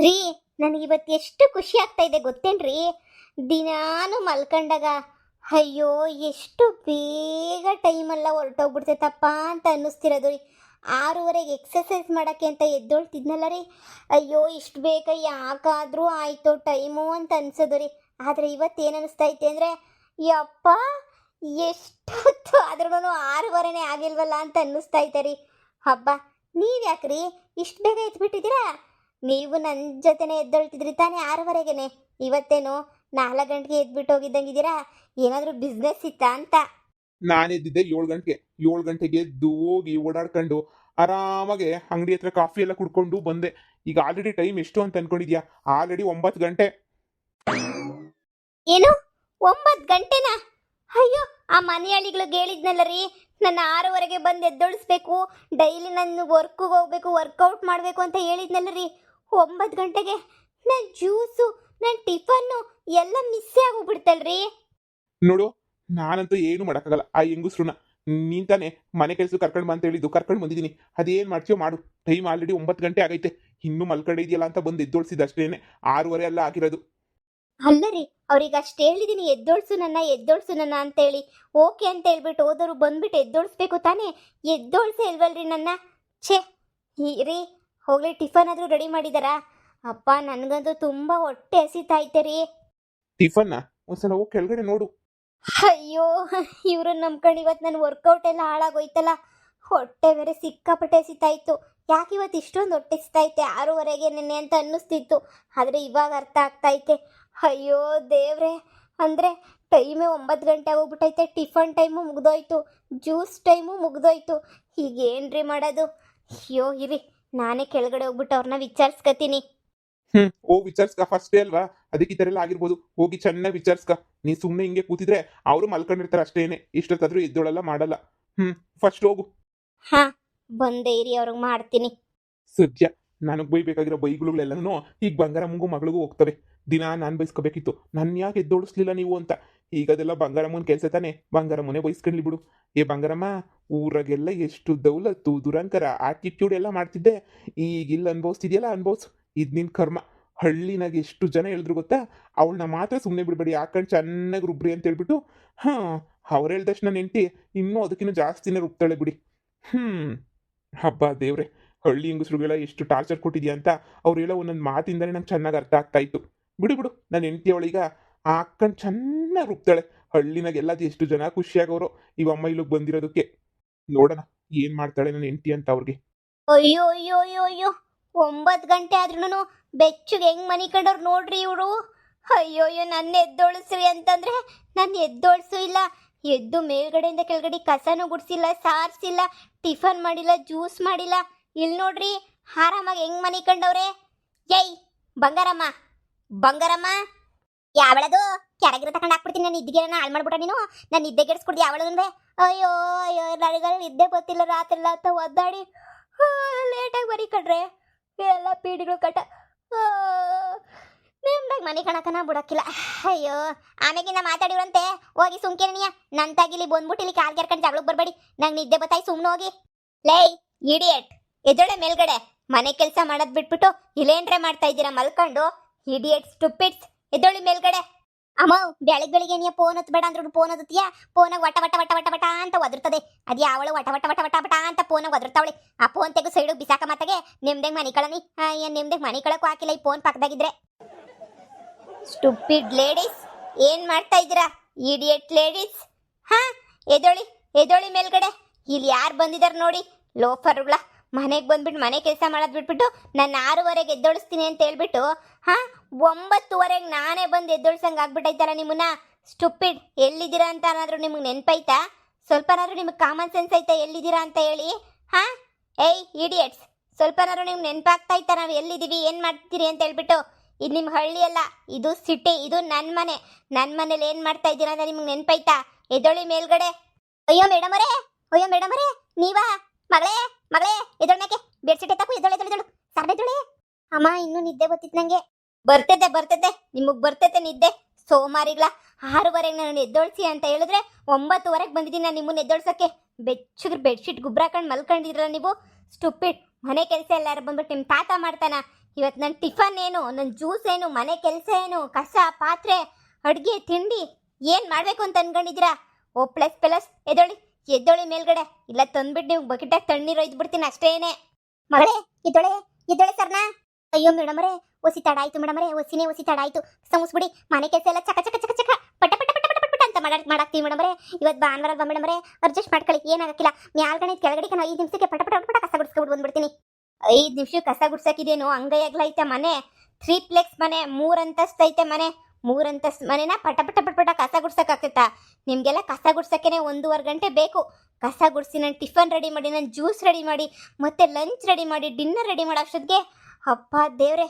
ರೀ, ನನಗಿವತ್ತು ಎಷ್ಟು ಖುಷಿ ಆಗ್ತಾ ಇದೆ ಗೊತ್ತೇನ್ರಿ? ದಿನಾನು ಮಲ್ಕೊಂಡಾಗ, ಅಯ್ಯೋ, ಎಷ್ಟು ಬೇಗ ಟೈಮೆಲ್ಲ ಹೊರಟೋಗ್ಬಿಡ್ತೈತಪ್ಪ ಅಂತ ಅನ್ನಿಸ್ತಿರೋದು ರೀ. ಆರೂವರೆಗೆ ಎಕ್ಸಸೈಸ್ ಮಾಡೋಕ್ಕೆ ಅಂತ ಎದ್ದೊಳ್ತಿದ್ನಲ್ಲ ರೀ. ಅಯ್ಯೋ, ಇಷ್ಟು ಬೇಗ ಯಾಕಾದರೂ ಆಯಿತು ಟೈಮು ಅಂತ ಅನ್ಸೋದು ರೀ. ಆದರೆ ಇವತ್ತು ಏನು ಅನ್ನಿಸ್ತೈತೆ ಅಂದರೆ, ಯಪ್ಪ, ಎಷ್ಟೊತ್ತು ಆದ್ರೂ ಆರೂವರೆನೇ ಆಗಿಲ್ವಲ್ಲ ಅಂತ ಅನ್ನಿಸ್ತೈತೆ ರೀ. ಹಬ್ಬ ನೀವು ಯಾಕ್ರಿ ಇಷ್ಟು ಬೇಗ ಎದ್ಬಿಟ್ಟಿದ್ದೀರಾ ನೀವು ನನ್ನ ಜೊತೆನೇ ಎದ್ದೊಳ್ತಿದ್ರಿ ತಾನೇ ಆರವರೆಗೆನೆ. ಇವತ್ತೇನು ನಾಲ್ಕು ಗಂಟೆಗೆ ಎದ್ಬಿಟ್ಟು ಹೋಗಿದ್ದಂಗಿದ್ದೀರಾ? ಏನಾದರೂ ಬಿಸ್ನೆಸ್ ಇತ್ತಾ ಅಂತ. ನಾನು ಎದ್ದಿದ್ದೆ ಏಳು ಗಂಟೆಗೆ. ಏಳು ಗಂಟೆಗೆ ಎದ್ದು ಹೋಗಿ ಓಡಾಡ್ಕೊಂಡು ಆರಾಮಾಗೆ ಅಂಗಡಿ ಹತ್ರ ಕಾಫಿ ಎಲ್ಲ ಕುಡ್ಕೊಂಡು ಬಂದೆ. ಈಗ ಆಲ್ರೆಡಿ ಟೈಮ್ ಎಷ್ಟು ಅಂತ ಅನ್ಕೊಂಡಿದ್ಯಾ? ಆಲ್ರೆಡಿ ಒಂಬತ್ತು ಗಂಟೆ. ಏನು? ಒಂಬತ್ತು ಗಂಟೆನಾ? ಅಯ್ಯೋ ಆ ಮನೆಯಾಳಿಗಳಿಗೆ ಹೇಳಿದ್ನಲ್ಲ ರೀ ನನ್ನ ಆರೂವರೆಗೆ ಬಂದು ಎದ್ದೊಳಿಸ್ಬೇಕು ಡೈಲಿ ನಾನು ವರ್ಕಿಗೆ ಹೋಗ್ಬೇಕು ವರ್ಕೌಟ್ ಮಾಡಬೇಕು ಅಂತ ಹೇಳಿದ್ನಲ್ಲ ರೀ. ಒಂಬತ್ತು ಗಂಟೆಗೆ ನನ್ನ ಜ್ಯೂಸು ನನ್ನ ಟಿಫನ್ನು ಎಲ್ಲ ಮಿಸ್ಸೇ ಆಗೋಗ್ಬಿಡ್ತಲ್ರಿ ನೋಡು ನಾನಂತೂ ಏನು ಮಾಡೋಕ್ಕಾಗಲ್ಲ. ಆ ಹೆಂಗುಸ್ರುನ ನೀನ್ ತಾನೇ ಮನೆ ಕೆಲಸ ಕರ್ಕೊಂಡು ಬಾ ಅಂತ ಹೇಳಿದ್ದು ಕರ್ಕೊಂಡು ಬಂದಿದ್ದೀನಿ. ಅದೇನು ಮಾಡ್ತೀಯೋ ಮಾಡು. ಟೈಮ್ ಆಲ್ರೆಡಿ ಒಂಬತ್ತು ಗಂಟೆ ಆಗೈತೆ. ಇನ್ನೂ ಮಲ್ಕಡೆ ಇದೆಯಲ್ಲ ಅಂತ ಬಂದು ಎದ್ದೋಳ್ಸಿದ್ದು ಅಷ್ಟೇನೆ ಆರೂವರೆ ಎಲ್ಲ ಆಗಿರೋದು. ಅಲ್ಲ ರೀ ಅವ್ರಿಗೆ ಅಷ್ಟು ಹೇಳಿದ್ದೀನಿ ಎದ್ದೋಳ್ಸು ನನ್ನ ಎದ್ದೋಳ್ಸು ನನ್ನ ಅಂತೇಳಿ. ಓಕೆ ಅಂತ ಹೇಳ್ಬಿಟ್ಟು ಹೋದವರು ಬಂದ್ಬಿಟ್ಟು ಎದ್ದೋಳಿಸ್ಬೇಕು ತಾನೇ. ಎದ್ದೋಳ್ಸೇ ಇಲ್ವಲ್ರಿ ನನ್ನ? ಛೇ ರೀ ಹೋಗ್ಲಿ ಟಿಫನ್ ಆದರೂ ರೆಡಿ ಮಾಡಿದಾರಾ? ಅಪ್ಪ ನನಗಂತೂ ತುಂಬ ಹೊಟ್ಟೆ ಹಸಿತಾಯ್ತೆ ರೀ. ಟಿಫನ್ನ? ಒಂದ್ಸಲ ಹೋಗಿ ಕೆಳಗಡೆ ನೋಡು. ಅಯ್ಯೋ ಇವ್ರನ್ನ ನಂಬ್ಕೊಂಡು ಇವತ್ತು ನನ್ನ ವರ್ಕೌಟ್ ಎಲ್ಲ ಹಾಳಾಗೋಯ್ತಲ್ಲ. ಹೊಟ್ಟೆ ಬೇರೆ ಸಿಕ್ಕಾಪಟ್ಟೆ ಹಸಿತಾಯ್ತು ಯಾಕೆ ಇವತ್ತು ಇಷ್ಟೊಂದು ಹೊಟ್ಟೆ ಹಸಿತಾಯ್ತೆ ಆರೂವರೆಗೆ ನೆನೆ ಅಂತ ಅನ್ನಿಸ್ತಿತ್ತು. ಆದರೆ ಇವಾಗ ಅರ್ಥ ಆಗ್ತೈತೆ ಅಯ್ಯೋ ದೇವ್ರೆ. ಅಂದರೆ ಟೈಮೇ ಒಂಬತ್ತು ಗಂಟೆ ಹೋಗ್ಬಿಟ್ಟೈತೆ ಟಿಫನ್ ಟೈಮು ಮುಗ್ದೋಯ್ತು. ಜ್ಯೂಸ್ ಟೈಮು ಮುಗ್ದೋಯ್ತು. ಹೀಗೇನ್ರಿ ಮಾಡೋದು? ಅಯ್ಯೋ ಇರಿ. ನಾನೇ ಕೆಳಗಡೆ ಹೋಗ್ಬಿಟ್ಟು ಅವ್ರನ್ನ ವಿಚಾರಿಸ್ಕತೀನಿ. ಹ್ಮ್ ಓ ವಿಚಾರಿಸ್ಕ ಫಸ್ಟ್ ಡೇ ಅಲ್ವಾ? ಅದಕ್ಕೆ ಈ ತರ ಎಲ್ಲ ಆಗಿರ್ಬೋದು. ಹೋಗಿ ಚೆನ್ನಾಗಿ ವಿಚಾರಿಸ್ಕ. ನೀ ಸುಮ್ಮನೆ ಹಿಂಗೆ ಕೂತಿದ್ರೆ ಅವರು ಮಲ್ಕೊಂಡಿರ್ತಾರೆ ಅಷ್ಟೇನೆ. ಇಷ್ಟೊತ್ತಾದ್ರೂ ಎದ್ದೋಳಲ್ಲ ಮಾಡಲ್ಲ. ಹ್ಮ್ ಫಸ್ಟ್ ಹೋಗು. ಹಾ ಬಂದೇ ಇರಿ ಅವ್ರಿಗೆ ಮಾಡ್ತೀನಿ. ಸದ್ಯ ನನಗೆ ಬೈಬೇಕಾಗಿರೋ ಬೈಗಳುಗಳೆಲ್ಲನೂ ಈಗ ಬಂಗಾರ ಮುಂಗು ಮಗಳಿಗೂ ಹೋಗ್ತವೆ. ದಿನ ನಾನು ಬೈಸ್ಕೋಬೇಕಿತ್ತು. ನನ್ನ ಯಾಕೆ ಎದ್ದೋಳಿಸ್ಲಿಲ್ಲ ನೀವು ಅಂತ. ಈಗ ಅದೆಲ್ಲ ಬಂಗಾರಮ್ಮನ ಕೆಲಸ ತಾನೆ? ಬಂಗಾರಮ್ಮನೆ ಬೈಸ್ಕೊಂಡ್ಲಿ ಬಿಡು ಏ ಬಂಗಾರಮ್ಮ, ಊರಾಗೆಲ್ಲ ಎಷ್ಟು ದೌಲತ್ತು ದುರಂಕರ ಆಟಿಟ್ಯೂಡ್ ಎಲ್ಲ ಮಾಡ್ತಿದ್ದೆ. ಈಗ ಇಲ್ಲಿ ಅನ್ಭವಿಸ್ತಿದ್ಯಲ್ಲ ಅನ್ಭವಿಸು. ಇದು ನಿನ್ನ ಕರ್ಮ. ಹಳ್ಳಿನಾಗ ಎಷ್ಟು ಜನ ಹೇಳಿದ್ರು ಗೊತ್ತಾ? ಅವಳನ್ನ ಮಾತ್ರ ಸುಮ್ಮನೆ ಬಿಡಬೇಡಿ. ಯಾಕಂಡ್ ಚೆನ್ನಾಗಿ ರುಬ್ರಿ ಅಂತ ಹೇಳ್ಬಿಟ್ಟು ಹಾಂ, ಅವ್ರು ಹೇಳ್ದಷ್ಟು ನನ್ನ ಹೆಂಡತಿ, ಇನ್ನೂ ಅದಕ್ಕಿಂತ ಜಾಸ್ತಿನೇ ರುಬ್ತಾಳೆ ಬಿಡಿ. ಹ್ಞೂ ಹಬ್ಬ ದೇವ್ರೆ, ಹಳ್ಳಿ ಹೆಂಗಸ್ರುಗೆಲ್ಲ ಎಷ್ಟು ಟಾರ್ಚರ್ ಕೊಟ್ಟಿದ್ಯಾ ಅಂತ ಅವ್ರು ಹೇಳೋ ಒಂದೊಂದು ಮಾತಿಂದಲೇ ನಂಗೆ ಚೆನ್ನಾಗಿ ಅರ್ಥ ಆಗ್ತಾ ಇತ್ತು. ಬಿಡು ಬಿಡು ನನ್ನ ಹೆಂಡತಿ ಅವಳೀಗ ಹಾಕೊಂಡು ಚೆನ್ನಾಗಿ ರುಬ್ತಾಳೆ. ಹಳ್ಳಿನಾಗ ಎಲ್ಲ ಎಷ್ಟು ಜನ ಖುಷಿಯಾಗವರು ಇವಮ್ಮ ಇಲ್ಲಿಗೆ ಬಂದಿರೋದಕ್ಕೆ. ನೋಡೋಣ, ಏನು ಮಾಡ್ತಾಳೆ ನನ್ನ ಹೆಂಡತಿ ಅಂತ ಅವ್ರಿಗೆ. ಅಯ್ಯೋ ಅಯ್ಯೋ ಅಯ್ಯೋ ಅಯ್ಯೋ, ಒಂಬತ್ತು ಗಂಟೆ ಆದ್ರೂ ಬೆಚ್ಚಗೆ ಹೆಂಗ್ ಮನಿ ಕಂಡವ್ರು ನೋಡ್ರಿ ಇವರು. ಅಯ್ಯೋ ಅಯ್ಯೋ ನನ್ನ ಎದ್ದೋಳಿಸ್ರಿ ಅಂತಂದ್ರೆ ನನ್ನ ಎದ್ದೋಳಿಸು ಇಲ್ಲ. ಎದ್ದು ಮೇಲ್ಗಡೆಯಿಂದ ಕೆಳಗಡೆ ಕಸನೂ ಗುಡಿಸಿಲ್ಲ, ಸಾರಿಸಿಲ್ಲ, ಟಿಫನ್ ಮಾಡಿಲ್ಲ, ಜ್ಯೂಸ್ ಮಾಡಿಲ್ಲ. ಇಲ್ಲಿ ನೋಡ್ರಿ, ಆರಾಮಾಗಿ ಹೆಂಗ್ ಮನಿ ಕಂಡವ್ರೆ. ಏಯ್, ಬಂಗಾರಮ್ಮ ಬಂಗಾರಮ್ಮ. ಯಾವಳದು? ಕೆಳಗಿರ ತಗೊಂಡು ಹಾಕ್ಬಿಡ್ತೀನಿ ನಾನು ನಿದ್ದೆಗೆನ ಹಾಳು ಮಾಡ್ಬಿಟ್ಟ ನೀನು? ನಾನು ನಿದ್ದೆ ಗೆಡ್ಸ್ಕೊಡ್ದು ಯಾವಳದಂದ್ರೆ ಅಯ್ಯೋ ಅಯ್ಯೋ ನನಗಳು ನಿದ್ದೆ ಗೊತ್ತಿಲ್ಲ, ರಾತ್ರಿ ಎಲ್ಲ ಅಂತ ಒದ್ದಾಡಿ. ಲೇಟಾಗಿ ಬರೀ ಕಡ್ರೆ ಎಲ್ಲ ಪೀಡಿಗಳು ಕಟ್ಟ ನಿಮ್ದಾಗ ಮನೆ ಕಣಕನ ಬಿಡಕ್ಕಿಲ್ಲ. ಅಯ್ಯೋ, ಆಮೇಗಿಂದ ಮಾತಾಡಿವ್ರಂತೆ. ಹೋಗಿ ಸುಮ್ಕೆನಿಯ ನನ್ನ ತಾಗಿಲಿ ಬಂದ್ಬಿಟ್ಟು ಇಲ್ಲಿ ಕಾಲ್ ಕೆರ್ಕೊಂಡು ಜಗಳಕ್ಕೆ ಬರಬೇಡಿ. ನಂಗೆ ನಿದ್ದೆ ಬತ್ತಾಯಿ ಸುಮ್ಮನೆ ಹೋಗಿ. ಲೈ ಇಡಿಯಟ್ ಎದೊಳೆ ಮೇಲ್ಗಡೆ. ಮನೆ ಕೆಲಸ ಮಾಡೋದು ಬಿಟ್ಬಿಟ್ಟು ಇಲ್ಲೇನ್ರೆ ಮಾಡ್ತಾ ಇದ್ದೀರಾ ಮಲ್ಕೊಂಡು. ಇಡಿಯಟ್ ಸ್ಟುಪಿಟ್ಸ್ ಎದೊಳಿ ಮೇಲ್ಗಡೆ. ಅಮ್ಮ ಬೆಳಗ್ಗೆ ಬೆಳಿಗ್ಗೆ ನೀ ಫೋನ್ ಹತ್ಬೇಡ ಅಂದ್ರು ಫೋನ್ ಹತ್ತೀಯ ಫೋನಾಗ ವಟ ವಟ ವಟ ವಟ ವಟ ಅಂತ ಒದರ್ತದೆ ಅದು ಯಾವಳು ವಟ ವಟ ವಟ ವಟ ವಟ ಅಂತ ಫೋನಾಗ ಒದರ್ತಾವಳೆ ಆ ಫೋನ್ ತೆಗೆದು ಸೈಡು ಬಿಸಾಕ ಮಾತಾಗೆ ನಿಮ್ದೆ ಮನೆ ಕಳನಿ. ಏನ್ ನಿಮ್ದೆ ಮನೆ ಕಳಕ್ಕೂ ಹಾಕಿಲ್ಲ ಈ ಫೋನ್ ಪಕ್ಕದಾಗಿದ್ರೆ. ಸ್ಟುಪಿಡ್ ಲೇಡೀಸ್ ಏನ್ ಮಾಡ್ತಾ ಇದ್ದೀರಾ? ಇಡಿಯಟ್ ಲೇಡೀಸ್ ಹಾ ಎದೊಳಿ ಎದೊಳಿ ಮೇಲ್ಗಡೆ. ಇಲ್ಲಿ ಯಾರು ಬಂದಿದ್ದಾರೆ ನೋಡಿ? ಲೋಫರ್ಗಳ. ಮನೆಗೆ ಬಂದ್ಬಿಟ್ಟು ಮನೆ ಕೆಲಸ ಮಾಡೋದು ಬಿಟ್ಬಿಟ್ಟು ನಾನು ಆರೂವರೆಗೆ ಎದ್ದೊಳಿಸ್ತೀನಿ ಅಂತ ಹೇಳ್ಬಿಟ್ಟು, ಹಾ, ಒಂಬತ್ತುವರೆಗೆ ನಾನೇ ಬಂದು ಎದ್ದೋಳ್ಸಂಗೆ ಆಗ್ಬಿಟ್ಟೈತಲ್ಲ ನಿಮ್ಮನ್ನ? ಸ್ಟುಪಿಡ್, ಎಲ್ಲಿದ್ದೀರಾ ಅಂತ ಏನಾದರೂ ನಿಮಗೆ ನೆನಪೈತಾ? ಸ್ವಲ್ಪನಾದ್ರೂ ನಿಮಗೆ ಕಾಮನ್ ಸೆನ್ಸ್ ಐತಾ, ಎಲ್ಲಿದ್ದೀರಾ ಅಂತ ಹೇಳಿ, ಹಾ? ಏಯ್, ಇಡಿಯಟ್ಸ್ ಸ್ವಲ್ಪನಾದ್ರೂ ನಿಮ್ಗೆ ನೆನಪಾಗ್ತಾ ಇತ್ತಾ? ನಾವು ಎಲ್ಲಿದ್ದೀವಿ, ಏನು ಮಾಡ್ತೀರಿ ಅಂತ ಹೇಳ್ಬಿಟ್ಟು, ಇದು ನಿಮ್ಮ ಹಳ್ಳಿ ಅಲ್ಲ, ಇದು ಸಿಟಿ, ಇದು ನನ್ನ ಮನೆ. ನನ್ನ ಮನೇಲಿ ಏನು ಮಾಡ್ತಾ ಇದ್ದೀರಾ ಅಂತ ನಿಮ್ಗೆ ನೆನಪೈತಾ? ಎದೊಳಿ ಮೇಲ್ಗಡೆ. ಅಯ್ಯೋ ಮೇಡಮ್ ಅವರೇ ಅಯ್ಯೋ ಮೇಡಮ್ ಅವರೇ ನೀವಾ, ಮಗಳೇ? ಮಗಳೇ ಎದೊಳ್ಮೇಕೆ ಬೆಡ್ಶೀಟ್ ಎತ್ತಾಕು ಎದೊಳೆ ಎದೊಳೆ ಸರ್ಬೆದೊಳೆ ಅಮ್ಮ, ಇನ್ನೂ ನಿದ್ದೆ ಗೊತ್ತಿತ್ತು ನಂಗೆ. ಬರ್ತೈತೆ ಬರ್ತೈತೆ ನಿಮಗೆ ಬರ್ತೈತೆ ನಿದ್ದೆ. ಸೋಮಾರಿಗಳ ಆರೂವರೆಗೆ ನಾನು ಎದ್ದೊಳ್ಸಿ ಅಂತ ಹೇಳಿದ್ರೆ ಒಂಬತ್ತುವರೆಗೆ ಬಂದಿದ್ದೀನಿ ನಾನು ನಿಮ್ಮನ್ನ ಎದ್ದೊಳ್ಸಕ್ಕೆ. ಬೆಚ್ಚಗ್ರ ಬೆಡ್ಶೀಟ್ ಗುಬ್ರ ಹಾಕೊಂಡು ಮಲ್ಕೊಂಡಿದ್ರಲ್ಲ ನೀವು? ಸ್ಟುಪಿಡ್ ಮನೆ ಕೆಲಸ ಎಲ್ಲಾರು ಬಂದ್ಬಿಟ್ಟು ನಿಮ್ಮ ತಾತ ಮಾಡ್ತಾನ? ಇವತ್ತು ನನ್ನ ಟಿಫನ್ ಏನು ನನ್ನ ಜ್ಯೂಸ್ ಏನು, ಮನೆ ಕೆಲಸ ಏನು, ಕಸ, ಪಾತ್ರೆ, ಅಡುಗೆ, ತಿಂಡಿ, ಏನು ಮಾಡಬೇಕು ಅಂತ ಅನ್ಕೊಂಡಿದ್ದೀರಾ? ಓ, ಪ್ಲಸ್ ಪ್ಲಸ್, ಎದ್ದೊಳಿ. ಎದ್ದೊಳಿ ಮೇಲ್ಗಡೆ. ಇಲ್ಲ ತಂದ್ಬಿಟ್ಟು ನೀವು ಬಕೆಟ್ ತಣ್ಣೀರು ಒಯ್ದು ಬಿಡ್ತೀನಿ ಅಷ್ಟೇನೆ. ಮಗಳೇ, ಎದ್ದೊಳೆ ಎದ್ದೊಳೆ ಸರ್ನಾ. ಅಯ್ಯೋ ಮೇಡಮರೇ, ಒಸಿ ತಡ ಆಯ್ತು ಮೇಡಮರೇ, ಒಸಿನೇ ಒಸಿ ತಡ ಆಯ್ತು ಸಮಸ್ಬಿಡಿ, ಮನೆ ಕೆಲಸ ಎಲ್ಲ ಚಕ ಚಕ ಚಕ ಚಕ. ಪಟ ಪಟ ಪಟ ಪಟ ಪಟ ಅಂತ ಮಾಡಕ್ ಮಾಡಾಕ್ತೀವಿ ಮೇಡಮರೇ. ಇವತ್ತು ಭಾನುವಾರ ಬಾ ಮೇಡಮರೇ? ಅಡ್ಜಸ್ಟ್ ಮಾಡ್ಕೊಳ್ಳಿ ಏನಾಗಕ್ಕಿಲ್ಲ ಮ್ಯಾಲ್ಗಡೆ ಕೆಳಗಡೆ ನಾನು ಐದು ನಿಮಿಷಕ್ಕೆ ಪಟ ಪಟ ಪಟ ಕಸ ಗುಡ್ಸ್ಕೊಬಿಟ್ಟು ಬಂದ್ಬಿಡ್ತೀನಿ. ಐದು ನಿಮಿಷ ಕಸ ಗುಡ್ಸಕ್ಕಿದೇನು ಅಂಗೈ ಐತೆ ಮನೆ. ತ್ರೀ ಪ್ಲೆಕ್ಸ್ ಮನೆ ಮೂರಂತಸ್ತೈತೆ ಮನೆ. ಮೂರ್ ಮನೇನ ಪಟ ಪಟ ಪಟ ಪಟ ಕಸ ಗುಡ್ಸಕ್ಕಾಗ್ತೈತಾ. ನಿಮ್ಗೆಲ್ಲ ಕಸ ಗುಡ್ಸಕ್ಕೇನೆ ಒಂದೂವರೆ ಗಂಟೆ ಬೇಕು. ಕಸ ಗುಡಿಸಿ ನಾನು ಟಿಫನ್ ರೆಡಿ ಮಾಡಿ, ನಾನು ಜ್ಯೂಸ್ ರೆಡಿ ಮಾಡಿ, ಮತ್ತೆ ಲಂಚ್ ರೆಡಿ ಮಾಡಿ, ಡಿನ್ನರ್ ರೆಡಿ ಮಾಡೋ ಅಷ್ಟೊತ್ತಿಗೆ ಅಪ್ಪ ದೇವ್ರೆ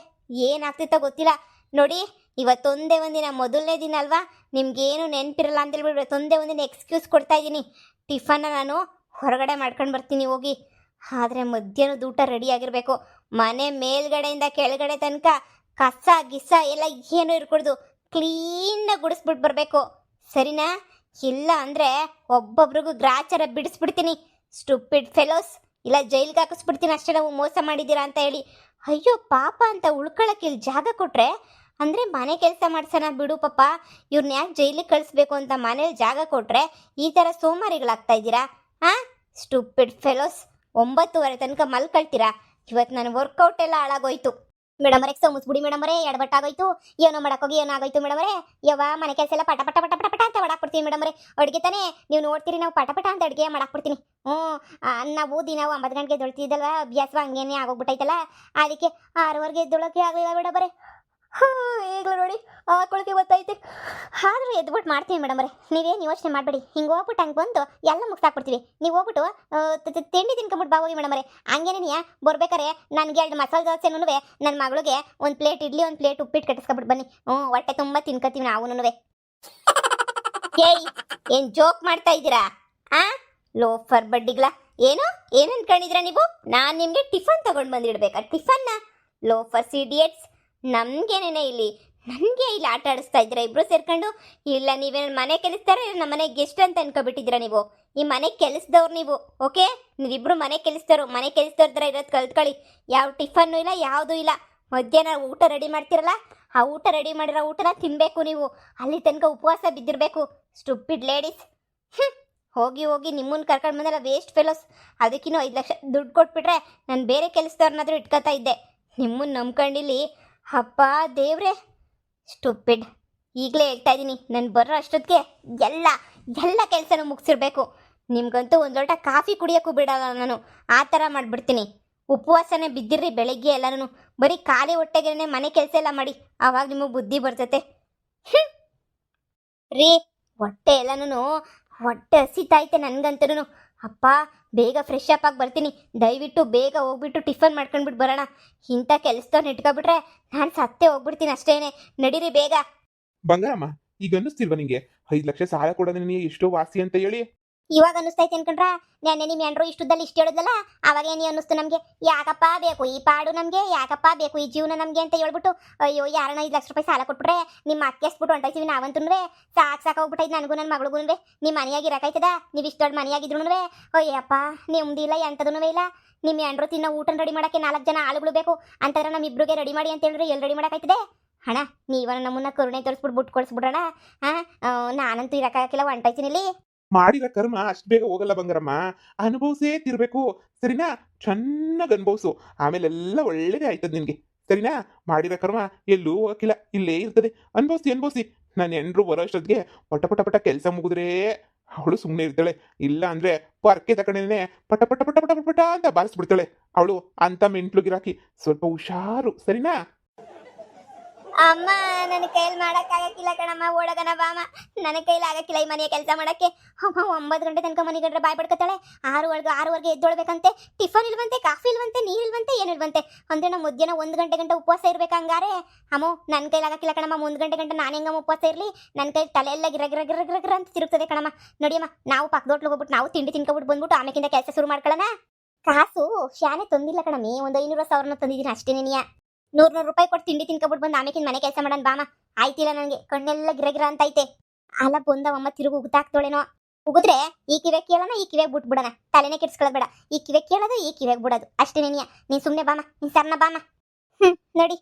ಏನಾಗ್ತಿತ್ತೋ ಗೊತ್ತಿಲ್ಲ. ನೋಡಿ, ಇವತ್ತೊಂದೇ ಒಂದಿನ, ಮೊದಲನೇ ದಿನ ಅಲ್ವಾ? ನಿಮ್ಗೇನು ನೆನಪಿರಲ್ಲ ಅಂತ ಹೇಳ್ಬಿಟ್ಟು ಇವತ್ತೊಂದೇ ಒಂದಿನ ಎಕ್ಸ್ಕ್ಯೂಸ್ ಕೊಡ್ತಾ ಇದ್ದೀನಿ. ಟಿಫನ್ನ ನಾನು ಹೊರಗಡೆ ಮಾಡ್ಕೊಂಡು ಬರ್ತೀನಿ ಹೋಗಿ. ಆದರೆ ಮಧ್ಯಾಹ್ನದ ಊಟ ರೆಡಿ ಆಗಿರಬೇಕು. ಮನೆ ಮೇಲ್ಗಡೆಯಿಂದ ಕೆಳಗಡೆ ತನಕ ಕಸ, ಗಿಸ ಎಲ್ಲ ಏನು ಇರ್ಕೊಡ್ದು. ಕ್ಲೀನಾಗಿ ಗುಡಿಸ್ಬಿಟ್ಟು ಬರಬೇಕು. ಸರಿನಾ? ಇಲ್ಲ ಅಂದರೆ ಒಬ್ಬೊಬ್ರಿಗೂ ಗ್ರಾಚಾರ ಬಿಡಿಸ್ಬಿಡ್ತೀನಿ. ಸ್ಟುಪಿಡ್ ಫೆಲೋಸ್, ಇಲ್ಲ ಜೈಲ್ಗೆ ಹಾಕಿಸ್ಬಿಡ್ತೀನಿ ಅಷ್ಟೇ ನಾವು ಮೋಸ ಮಾಡಿದ್ದೀರಾ ಅಂತ ಹೇಳಿ. ಅಯ್ಯೋ, ಪಾಪ ಅಂತ ಉಳ್ಕೊಳ್ಳೋಕೆ ಇಲ್ಲಿ ಜಾಗ ಕೊಟ್ಟರೆ ಅಂದರೆ ಮನೆ ಕೆಲಸ ಮಾಡ್ಸೋಣ ಬಿಡು ಪಾಪ. ಇವ್ರನ್ನ ಯಾಕೆ ಜೈಲಿಗೆ ಕಳಿಸ್ಬೇಕು ಅಂತ ಮನೇಲಿ ಜಾಗ ಕೊಟ್ಟರೆ ಈ ಥರ ಸೋಮಾರಿಗಳಾಗ್ತಾ ಇದ್ದೀರಾ? ಹಾಂ ಸ್ಟುಪಿಡ್ ಫೆಲೋಸ್, ಒಂಬತ್ತುವರೆ ತನಕ ಮಲ್ಕೊಳ್ತೀರಾ? ಇವತ್ತು ನನ್ನ ವರ್ಕೌಟ್ ಎಲ್ಲ ಹಾಳಾಗೋಯ್ತು. ಮೇಡಮರೇ ಮೇಡಮ್ ಅವರೇ ಎಡಬಟ್ಟಾಗೋಯ್ತು, ಏನೋ ಮಾಡಕ್ಕೋಗಿ ಏನೋ ಆಗೋಯ್ತು ಅವರೇ ಯವ್ವ, ಮನೆ ಕೆಲಸ ಎಲ್ಲ ಪಟ ಪಟ ಪಟ ಪಟ ಪಟ ಅಂತ ಮಾಡಾಕ್ಬಿಡ್ತೀನಿ ಅವರೇ ಅಡುಗೆ ತಾನೇ, ನೀವು ನೋಡ್ತೀರಿ ನಾವು ಪಟ ಪಟ ಅಂತ ಅಡುಗೆ ಮಾಡಾಕ್ಬಿಡ್ತೀನಿ. ಹ್ಞೂ ನಾವು ದಿನ ಒಂಬತ್ತು ಗಂಟೆಗೆ ಎದ್ದೊಳ್ತಿದ್ದಲ್ವ, ಅಭ್ಯಾಸ ಹಂಗೇನೆ ಆಗೋಗ್ಬಿಟ್ಟೈತಲ್ಲ. ಅದಕ್ಕೆ ಆರೂವರೆಗೆ ಎದ್ದೊಳಕ್ಕೆ ಆಗಲಿಲ್ಲ ಮೇಡಮ್ ಹಾಂ ಈಗಲೂ ನೋಡಿ. ಹಾಕೊಳಕ್ಕೆ ಗೊತ್ತೈತೆ ಆದರೂ ಎದ್ಬಿಟ್ಟು ಮಾಡ್ತೀನಿ ಮೇಡಮ್ ರೀ ನೀವೇನು ಯೋಚನೆ ಮಾಡಬೇಡಿ. ಹಿಂಗೆ ಹೋಗ್ಬಿಟ್ಟು ಹಂಗೆ ಬಂದು ಎಲ್ಲ ಮುಗಿಸಾಕ್ಬಿಡ್ತೀವಿ. ನೀವು ಹೋಗ್ಬಿಟ್ಟು ತಿಂಡಿ ತಿನ್ಕೊಂಬಿಟ್ಟು ಬಾ ಹೋಗಿ ರೀ ಹಂಗೇನೆ ನೀ ಬರ್ಬೇಕಾರೆ ನನಗೆ ಎರಡು ಮಸಾಲೆ ದೋಸೆನೂ ನನ್ನ ಮಗಳಿಗೆ ಒಂದು ಪ್ಲೇಟ್ ಇಡ್ಲಿ, ಒಂದು ಪ್ಲೇಟ್ ಉಪ್ಪಿಟ್ಟು ಕಟ್ಟಿಸ್ಕೊಬಿಟ್ಟು ಬನ್ನಿ. ಹ್ಞೂ, ಹೊಟ್ಟೆ ತುಂಬ ತಿನ್ಕೊತೀವಿ ನಾವು ಏಯ್, ಏನು ಜೋಕ್ ಮಾಡ್ತಾ ಇದ್ದೀರಾ? ಆ? ಲೋಫರ್ ಬಡ್ಡಿಗ್ಲಾ. ಏನು? ಏನು ಅನ್ಕೊಂಡಿದ್ರ ನೀವು? ನಾನು ನಿಮಗೆ ಟಿಫನ್ ತಗೊಂಡು ಬಂದಿಡ್ಬೇಕಾ? ಟಿಫನ್ನ? Loafers idiots. ನಮ್ಗೇನೇನೆ ಇಲ್ಲಿ ನನಗೆ ಇಲ್ಲಿ ಆಟ ಆಡಿಸ್ತಾ ಇದ್ದೀರಾ ಇಬ್ರು ಸೇರ್ಕೊಂಡು? ಇಲ್ಲ ನೀವೇನು ಮನೆ ಕೆಲಸ್ತಾರ ನಮ್ಮ ಮನೆ ಗೆಸ್ಟ್ ಅಂತ ಅನ್ಕೊಬಿಟ್ಟಿದ್ದೀರಾ ನೀವು? ಈ ಮನೆ ಕೆಲಸದವ್ರು ನೀವು ಓಕೆ ನೀವಿಬ್ರು ಮನೆ ಕೆಲಸದವ್ರು, ಮನೆ ಕೆಲಸದವ್ರ ಥರ ಇರೋದು ಕಲ್ತ್ಕೊಳ್ಳಿ. ಯಾವ ಟಿಫನ್ನು ಇಲ್ಲ, ಯಾವುದೂ ಇಲ್ಲ. ಮಧ್ಯಾಹ್ನ ಊಟ ರೆಡಿ ಮಾಡ್ತಿರಲ್ಲ, ಆ ಊಟ ರೆಡಿ ಮಾಡಿರೋ ಊಟನ ತಿನ್ನಬೇಕು ನೀವು. ಅಲ್ಲಿ ತನಕ ಉಪವಾಸ ಬಿದ್ದಿರಬೇಕು. ಸ್ಟುಪಿಡ್ ಲೇಡೀಸ್ ಹೋಗಿ ಹೋಗಿ ನಿಮ್ಮನ್ನ ಕರ್ಕೊಂಡು ಬಂದಲ್ಲ ವೇಸ್ಟ್ ಫೆಲೋಸ್ ಅದಕ್ಕಿನ್ನೂ ಐದು ಲಕ್ಷ ದುಡ್ಡು ಕೊಟ್ಬಿಟ್ರೆ ನಾನು ಬೇರೆ ಕೆಲಸದವ್ರನ್ನಾದರೂ ಇಟ್ಕೊತಾ ಇದ್ದೆ. ನಿಮ್ಮನ್ನು ನಂಬ್ಕೊಂಡಿಲ್ಲಿ ಅಪ್ಪ ದೇವ್ರೆ ಸ್ಟುಪಿಡ್ ಈಗಲೇ ಹೇಳ್ತಾ ಇದ್ದೀನಿ, ನಾನು ಬರೋ ಅಷ್ಟೊತ್ತಿಗೆ ಎಲ್ಲ ಎಲ್ಲ ಕೆಲಸನೂ ಮುಗಿಸಿರ್ಬೇಕು. ನಿಮ್ಗಂತೂ ಒಂದು ಲೋಟ ಕಾಫಿ ಕುಡಿಯೋಕ್ಕೂ ಬಿಡಲ್ಲ ನಾನು. ಆ ಥರ ಮಾಡಿಬಿಡ್ತೀನಿ. ಉಪವಾಸನೇ ಬಿದ್ದಿರ್ರಿ ಬೆಳಗ್ಗೆ ಎಲ್ಲರೂ ಬರೀ ಖಾಲಿ ಹೊಟ್ಟೆಗೆ ಮನೆ ಕೆಲಸ ಎಲ್ಲ ಮಾಡಿ ಆವಾಗ ನಿಮಗೆ ಬುದ್ಧಿ ಬರ್ತತೆ. ರೀ, ಹೊಟ್ಟೆ ಎಲ್ಲನೂ ಹೊಟ್ಟೆ ಹಸಿತಾಯ್ತೆ ನನಗಂತರೂ ಅಪ್ಪ, ಬೇಗ ಫ್ರೆಶ್ ಅಪ್ ಆಗಿ ಬರ್ತೀನಿ. ದಯವಿಟ್ಟು ಬೇಗ ಹೋಗ್ಬಿಟ್ಟು ಟಿಫನ್ ಮಾಡ್ಕೊಂಡ್ಬಿಟ್ಟು ಬರೋಣ. ಇಂಥ ಕೆಲಸದವ್ನ ಇಟ್ಕೊಬಿಟ್ರೆ ನಾನು ಸತ್ತೇ ಹೋಗ್ಬಿಡ್ತೀನಿ ಅಷ್ಟೇನೆ. ನಡೀರಿ ಬೇಗ. ಬಂಗಾರಮ್ಮ, ಈಗ ಅನ್ನಿಸ್ತಿಲ್ವಾ ನಿಂಗೆ? ಐದು ಲಕ್ಷ ಸಾಲ ಕೊಡೋದು ನಿನಗೆ ಎಷ್ಟೋ ವಾಸಿ ಅಂತ ಹೇಳಿ. ಇವಾಗ ಅನ್ನಿಸ್ತೈತೆ ಅನ್ಕೊಂಡ್ರ? ನೆನ್ನೆ ನಿಮ್ಮ ಎಂಡ್ರು ಇಷ್ಟುದಲ್ಲಿ ಇಷ್ಟು ಹೇಳಿದ್ಲಲ್ಲ, ಅವಾಗ ಏನು ಅನ್ನಿಸ್ತು ನಮಗೆ? ಯಾಕಪ್ಪ ಬೇಕು ಈ ಪಾಡು ನಮಗೆ, ಯಾಕಪ್ಪ ಬೇಕು ಈ ಜೀವನ ನಮಗೆ ಅಂತ ಹೇಳ್ಬಿಟ್ಟು, ಅಯ್ಯೋ ಯಾರನ್ನ ಐದು ಲಕ್ಷ ರೂಪಾಯಿ ಸಾಲ ಕೊಟ್ಬಿಟ್ರೆ ನಿಮ್ಮ ಅಕ್ಕಿ ಎಸ್ಬಿಟ್ಟು ಹೊಂಟಾಯ್ತೀವಿ ನಾವಂತೂ ಸಾಕು ಸಾಕಾಗ್ಬಿಟ್ಟೈತೆ ನನಗೂ ನನ್ನ ಮಗಳಿಗೂ ನಿಮ್ಮ ಮನೆಯಾಗಿ ಇರಕಾಯ್ತದ? ನೀವು ಇಷ್ಟು ದೊಡ್ಡ ಮನೆಯಾಗಿದ್ರು ಅಯ್ಯಪ್ಪ ನೆಮ್ಮದಿಲ್ಲ ಎಂಥದೂ ಇಲ್ಲ. ನಿಮ್ಮ ಎಂಡ್ರು ತಿನ್ನ ಊಟನ ರೆಡಿ ಮಾಡೋಕ್ಕೆ ನಾಲ್ಕು ಜನ ಆಳುಗಳು ಬೇಕು. ಅಂತಂದ್ರೆ ನಮ್ಮ ಇಬ್ರಿಗೆ ರೆಡಿ ಮಾಡಿ ಅಂತ ಹೇಳಿದ್ರೆ ಎಲ್ಲಿ ರೆಡಿ ಮಾಡೋಕ್ಕಾಯ್ತದೆ ಹಣ ನೀವನ್ನ ನಮ್ಮನ್ನ ಕರುಣೆ ತೋರಿಸ್ಬಿಟ್ಟು ಬಿಟ್ಟು ಕೊಡಿಸ್ಬಿಡೋಣ ಹಾಂ ನಾನಂತೂ ಇರಕ್ಕಾಗಿಲ್ಲ ಹೊಂಟಾಯ್ತೀನಿ ಇಲ್ಲಿ. ಮಾಡಿರೋ ಕರ್ಮ ಅಷ್ಟು ಬೇಗ ಹೋಗಲ್ಲ ಬಂಗಾರಮ್ಮ. ಅನುಭವಿಸೇ ತಿರ್ಬೇಕು. ಸರಿನಾ? ಚೆನ್ನಾಗಿ ಅನುಭವಿಸು. ಆಮೇಲೆಲ್ಲ ಒಳ್ಳೇದೇ ಆಯ್ತದ ನಿನಗೆ. ಸರಿನಾ? ಮಾಡಿರೋ ಕರ್ಮ ಎಲ್ಲೂ ಹೋಗಿಲ್ಲ ಇಲ್ಲೇ ಇರ್ತದೆ. ಅನುಭವಿಸಿ ಅನುಭವಿಸಿ. ನಾನು ಎಂಡ್ರು ಬರೋ ಅಷ್ಟೊತ್ತಿಗೆ ಪಟ ಪಟ ಪಟ ಕೆಲಸ ಮುಗಿದ್ರೆ ಅವಳು ಸುಮ್ಮನೆ ಇರ್ತಾಳೆ. ಇಲ್ಲ ಅಂದ್ರೆ ಪರ್ಕೆ ತಕೊಂಡೇನೆ ಪಟ ಪಟ ಪಟ ಪಟ ಪಟ ಪಟ ಅಂತ ಬಾರಿಸ್ಬಿಡ್ತಾಳೆ. ಅವಳು ಅಂತ ಮೆಂಟ್ಲು ಗಿರಾಕಿ. ಸ್ವಲ್ಪ ಹುಷಾರು. ಸರಿನಾ? ಅಮ್ಮ ನನ್ನ ಕೈಯಲ್ಲಿ ಮಾಡಕ್ಕಾಗಕ್ಕಿಲ್ಲ ಕಣಮ್ಮ ಓಡಗನ ಬಾಮ. ನನ್ನ ಕೈಲಿ ಆಗಕ್ಕಿಲ್ಲ ಈ ಮನೆಯ ಕೆಲಸ ಮಾಡಕ್ಕೆ. ಅಮ್ಮ ಒಂಬತ್ತು ಗಂಟೆ ತನಕ ಮನೆ ಗಂಡ್ರೆ ಬಾಯ್ ಪಡ್ಕೊತಾಳೆ. ಆರುವರೆಗೆ ಆರೂವರೆಗೆ ಎದ್ದೊಳ್ಬೇಕಂತೆ. ಟಿಫನ್ ಇಲ್ವಂತೆ, ಕಾಫಿ ಇಲ್ವಂತೆ, ನೀರು ಇಲ್ವಂತೆ ಏನಿಲ್ವಂತೆ ಅಂದ್ರೆ ನಾವು ಮಧ್ಯಾಹ್ನ ಒಂದು ಗಂಟೆ ಗಂಟೆ ಉಪವಾಸ ಇರ್ಬೇಕು ಹಂಗಾರೆ ಅಮ್ಮೋ ನನ್ನ ಕೈಲಿ ಆಗಕ್ಕಿಲ್ಲ ಕಣಮ್ಮ ಒಂದು ಗಂಟೆ ಗಂಟೆ ನಾನು ಹೆಂಗಮ್ಮ ಉಪವಾಸ ಇರಲಿ. ನನ್ನ ಕೈ ತಲೆ ಎಲ್ಲ ಗಿರ ಗಿರ ಗಿರ ಗಿರ ಅಂತ ತಿರುಗ್ತದೆ ಕಣಮ್ಮ. ನೋಡಿಯಮ್ಮ, ನಾವು ಪಕ್ಕದೋಟ್ಲು ಹೋಗ್ಬಿಟ್ಟು ನಾವು ತಿಂಡಿ ತಿನ್ಕೊಬಿಟ್ಟು ಬಂದ್ಬಿಟ್ಟು ಆಮೇಕಿಂದ ಕೆಲಸ ಶುರು ಮಾಡ್ಕೊಳ್ಳೋಣ ಕಾಸು ಶಾನೆ ತಂದಿಲ್ಲ ಕಣಮ್ಮಿ. ಒಂದು ಐನೂರು ಸಾವಿರನ ತಂದಿದ್ದೀನಿ ಅಷ್ಟೇ ನೀನಿಯ ನೂರ್ ನೂರು ರೂಪಾಯಿ ಕೊಟ್ಟು ತಿಂಡಿ ತಿನ್ಕೊಬಿಟ್ಟು ಬಂದು ಆಮೇಕಿನ ಮನೆ ಕೆಲಸ ಮಾಡೋಣ ಬಾಮ. ಆಯ್ತಿಲ್ಲ ನನಗೆ ಕಣ್ಣೆಲ್ಲ ಗಿರ ಗಿರ ಅಂತ ಐತೆ ಅಲ್ಲ ಬಂದವಮ್ಮ ತಿರುಗು ಉಗುತ್ತಾಕ್ತೋಳೇನೋ ಉಗಿದ್ರೆ ಈ ಕಿವೆ ಕೇಳೋಣ, ಈ ಕಿವೆ ಬಿಟ್ಬಿಡೋಣ ತಲೆನೇ ಕೆಡ್ಸ್ಕೊಳ್ಳೋದು ಈ ಕಿವೆ ಕೇಳೋದು, ಈ ಕಿವೆಗೆ ಬಿಡೋದು. ಅಷ್ಟೇ ನೀನಿಯ. ನೀನ್ ಸುಮ್ಮನೆ ಬಾಮ, ನೀನ್ ಸರ್ನ ಬಾಮ. ಹ್ಮ್, ನಡಿ.